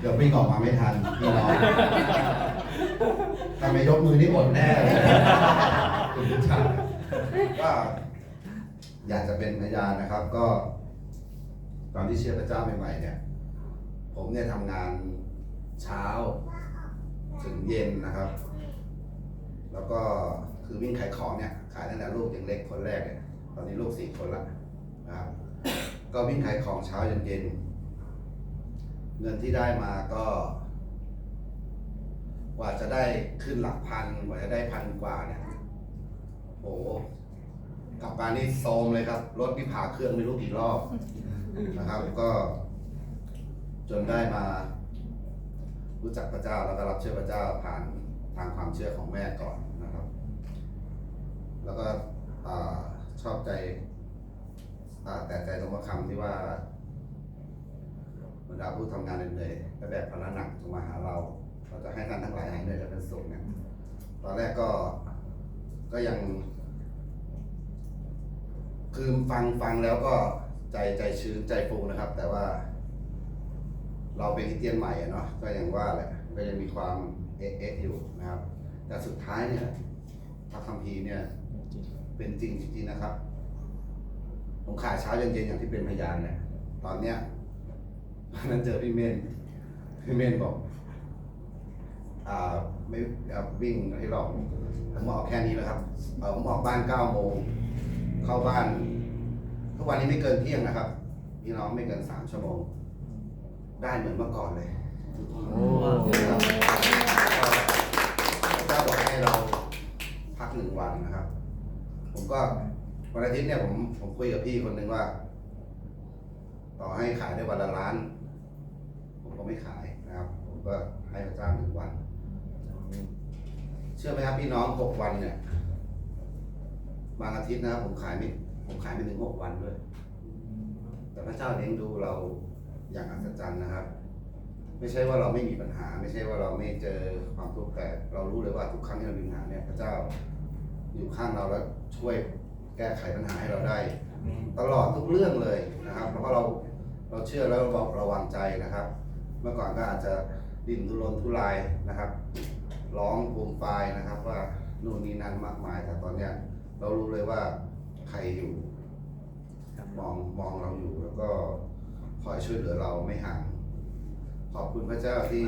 เดี๋ยววิ่งออกมาไม่ทันพี่น้องถ้าไม่ยกมือนี่อดแน่เลยคุณผู้ชายก็อยากจะเป็นพยานนะครับ ก็ ตอนที่เชื่อพระเจ้าใหม่ๆเนี่ย ผมเนี่ยทำงานเช้า ถึงเย็นนะครับ แล้วก็คือวิ่งขายของเนี่ย ขายตั้งแต่ลูกยังเล็กคนแรกเนี่ยตอนนี้ลูกสี่คนละนะครับ ก็วิ่งขายของเช้าเย็นเย็น เงินที่ได้มาก็ กว่าจะได้ขึ้นหลักพันกว่าจะได้พันกว่าเนี่ยโอ้โหกลับมานี่โซมเลยครับ รถนี่ผ่าเครื่องไม่รู้กี่รอบนะครับ ก็ จนได้มา รู้จักพระเจ้าแล้วก็รับเชื่อพระเจ้าผ่านทางความเชื่อของแม่ก่อนนะครับ แล้วก็อชอบใจแต่ใจตรงคำที่ว่า ดาผู้ทำงานเหนื่อยๆและแบบภาระหนักจงมาหาเรา เราจะให้ท่านทั้งหลายหายเหนื่อยและเป็นสุขเนี่ยตอนแรกก็ก็ยัง คือฟังฟังแล้วก็ใจใจชื้นใจฟูนะครับ แต่ว่า เราเป็นคริสเตียนใหม่อะเนาะก็ยังว่าแหละก็ยังมีความเอ๊ะเอ๊ะอยู่นะครับ แต่สุดท้ายเนี่ยพระคัมภีร์เนี่ยเป็นจริงจริงนะครับ ผมขายเช้าเย็นๆอย่างที่เป็นพยานเนี่ยตอนเนี้ย วันนั้นเจอพี่เมนพี่เมนบอก อ่าไม่อ่าวิ่งให้หลอกผมออกแค่นี้แล้วครับเออผมออกบ้านเก้าโมงเข้าบ้าน ทุกวันนี้ไม่เกินเที่ยงนะครับ พี่น้องไม่เกินสามชั่วโมง ได้เหมือนเมื่อก่อนเลยโอ้นะครับก็เจ้าบอกให้เราพักหนึ่งวันนะครับ ผมก็วันอาทิตย์เนี่ยผมผมคุยกับพี่คนหนึ่งว่า ต่อให้ขายได้วันละล้าน ไม่ขายนะครับ ผมก็ให้พระเจ้าหนึ่งวัน เชื่อไหมครับพี่น้องหกวันเนี่ยบางอาทิตย์นะครับผมขายไม่ผมขายไม่ถึงหกวันด้วย แต่พระเจ้าเลี้ยงดูเราอย่างอัศจรรย์นะครับ ไม่ใช่ว่าเราไม่มีปัญหา ไม่ใช่ว่าเราไม่เจอความทุกข์แต่เรารู้เลยว่าทุกครั้งที่เรามีปัญหาเนี่ยพระเจ้าอยู่ข้างเราแล้วช่วยแก้ไขปัญหาให้เราได้ ตลอดทุกเรื่องเลยนะครับ เพราะเราเราเชื่อแล้วเราเราวางใจนะครับ เมื่อก่อนก็อาจจะดิ้นทุรนทุรายนะครับ ร้องปูมปายนะครับว่านู่นนี่นั่นมากมาย แต่ตอนเนี้ยเรารู้เลยว่าใครอยู่มองมองเราอยู่แล้วก็คอยช่วยเหลือเราไม่ห่าง ขอบคุณพระเจ้าที่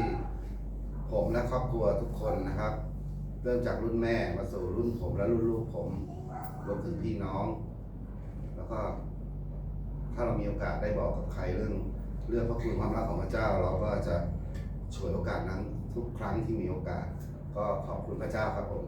ผมและครอบครัวทุกคนนะครับ เริ่มจากรุ่นแม่มาสู่รุ่นผมและรุ่นลูกผมรวมถึงพี่น้อง แล้วก็ถ้าเรามีโอกาสได้บอกกับใครเรื่อง เรื่องพระคุณความรักของพระเจ้า เราก็จะฉวยโอกาสนั้นทุกครั้งที่มีโอกาส ก็ขอบคุณพระเจ้าครับผม